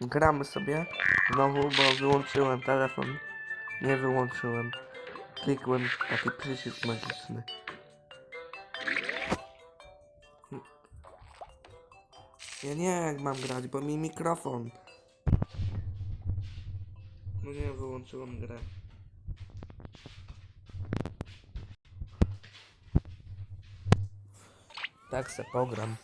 gramy sobie znowu, bo wyłączyłem telefon. Nie wyłączyłem. Klikłem taki przycisk magiczny. Ja nie jak mam grać, bo mi mikrofon. No nie, wyłączyłem grę. Tak se pogram.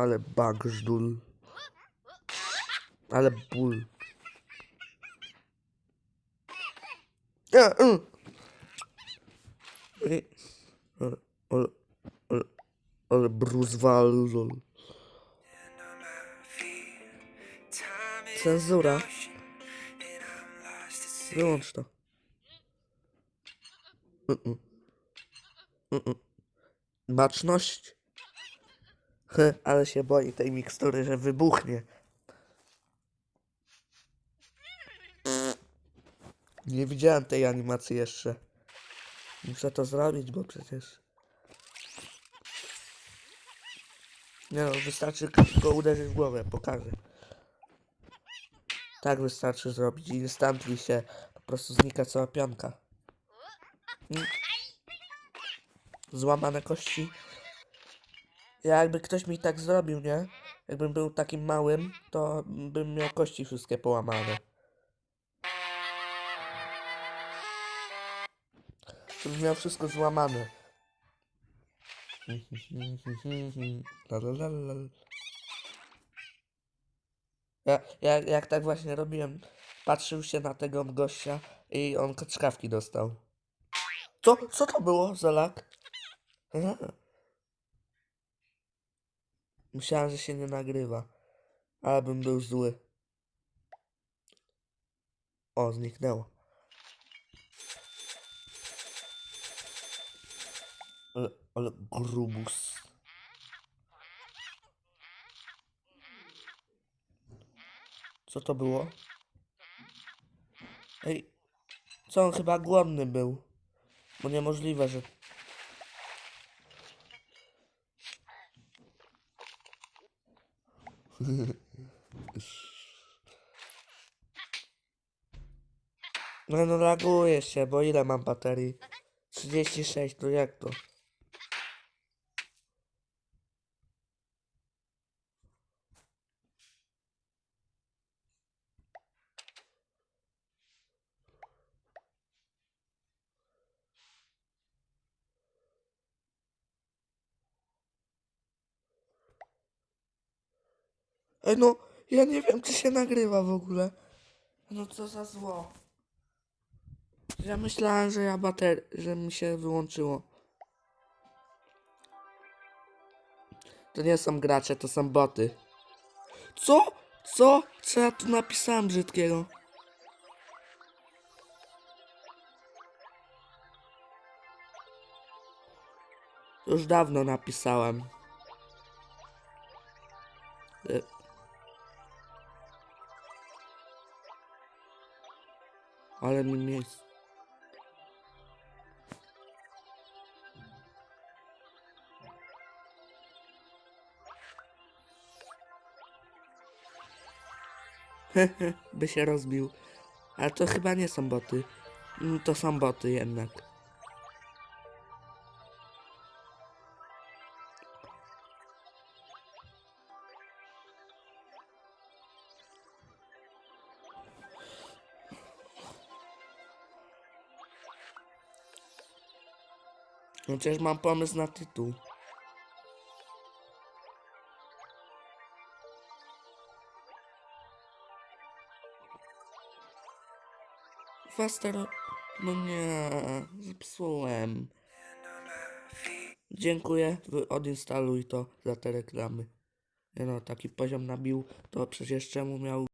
Ale bagżdul. Ale ból. Ej, Ale, ale. Cenzura. Wyłącz to. Mm-mm. Mm-mm. Baczność. Ale się boi tej mikstury, że wybuchnie. Nie widziałem tej animacji jeszcze. Muszę to zrobić, bo przecież... Nie no, wystarczy go uderzyć w głowę, pokażę. Tak wystarczy zrobić instantly się po prostu znika cała pianka. Mm. Złamane kości. Jakby ktoś mi tak zrobił, nie? Jakbym był takim małym, to bym miał kości wszystkie połamane. Bym miał wszystko złamane. Ja, ja, jak tak właśnie robiłem, patrzył się na tego gościa i on czkawki dostał. Co? Co to było za lak? Myślałem, że się nie nagrywa. Ale bym był zły. O, zniknęło. Ale, ale grubus. Co to było? Ej, co on chyba głodny był? Bo niemożliwe, że... No, no laguje się, bo ile mam baterii? 36, to jak to? Ej no, ja nie wiem czy się nagrywa w ogóle. No co za zło. Ja myślałem, że ja bater... że mi się wyłączyło. To nie są gracze, to są boty. Co? Co? Co ja tu napisałem brzydkiego? Już dawno napisałem. Ale mi miejsce. by się rozbił. Ale to chyba nie są boty. Mm, To są boty jednak. Chociaż mam pomysł na tytuł. Faster. No nie, zepsułem. Dziękuję, odinstaluj to za te reklamy. No, taki poziom nabił, to przecież czemu miał